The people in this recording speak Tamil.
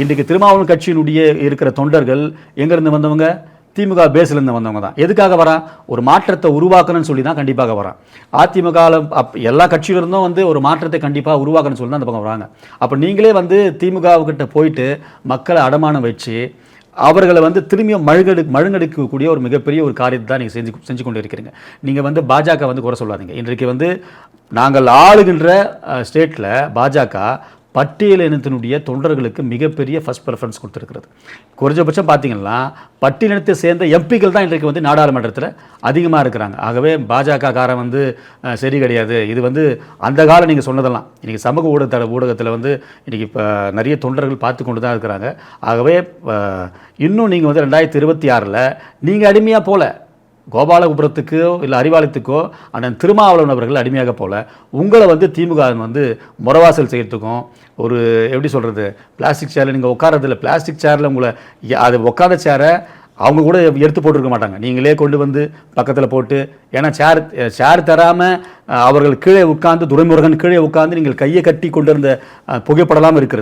இன்றைக்கு திருமாவளவன் கட்சியினுடைய இருக்கிற தொண்டர்கள் எங்கேருந்து வந்தவங்க? திமுக பேஸ்லேருந்து வந்தவங்க தான். எதுக்காக வரான் ஒரு மாற்றத்தை உருவாக்கணும்னு சொல்லி தான் கண்டிப்பாக வரான் அதிமுக அப் எல்லா கட்சியிலிருந்தும் வந்து ஒரு மாற்றத்தை கண்டிப்பாக உருவாக்கணும்னு சொல்லி தான் அந்த பக்கம் வராங்க. அப்போ நீங்களே வந்து திமுகவுக்கிட்ட போயிட்டு மக்களை அடமானம் வச்சு அவர்களை வந்து திரும்பியும் மழுங்கெடு மழுங்கெடுக்கக்கூடிய ஒரு மிகப்பெரிய ஒரு காரியத்தை தான் நீங்கள் செஞ்சு செஞ்சு கொண்டு இருக்கிறீங்க. நீங்கள் வந்து பாஜக வந்து குறை சொல்லாதீங்க. இன்றைக்கு வந்து நாங்கள் ஆளுகின்ற ஸ்டேட்டில் பாஜக பட்டியல் இனத்தினுடைய தொண்டர்களுக்கு மிகப்பெரிய ஃபஸ்ட் ப்ரிஃபரன்ஸ் கொடுத்துருக்கிறது. குறைஞ்சபட்சம் பார்த்தீங்கன்னா பட்டியலினத்தை சேர்ந்த எம்பிக்கள் தான் இன்றைக்கு வந்து நாடாளுமன்றத்தில் அதிகமாக இருக்கிறாங்க. ஆகவே பாஜக காரன் வந்து சரி கிடையாது. இது வந்து அந்த காலம் நீங்கள் சொன்னதெல்லாம். இன்றைக்கி சமூக ஊடகத்தல ஊடகத்தில் வந்து இன்றைக்கி இப்போ நிறைய தொண்டர்கள் பார்த்து கொண்டு தான் இருக்கிறாங்க. ஆகவே இன்னும் நீங்கள் வந்து ரெண்டாயிரத்தி இருபத்தி ஆறில் நீங்கள் அடிமையாக போகல கோபாலபுரத்துக்கோ இல்லை அறிவாலயத்துக்கோ அண்ணன் திருமாவளவன் அவர்கள் அடிமையாக போல உங்களை வந்து திமுக வந்து முறவாசல் செய்கிறதுக்கும் ஒரு எப்படி சொல்கிறது பிளாஸ்டிக் சேரில் நீங்கள் உட்காரதில்ல பிளாஸ்டிக் சேரில் உங்களை அது உட்காந்த சேரை அவங்க கூட எடுத்து போட்டிருக்க மாட்டாங்க. நீங்களே கொண்டு வந்து பக்கத்தில் போட்டு ஏன்னா சேர் சேர் தராமல் அவர்கள் கீழே உட்காந்து துரைமுருகன் கீழே உட்காந்து நீங்கள் கையை கட்டி கொண்டிருந்த அஹ், புகைப்படலாம் இருக்கிறது.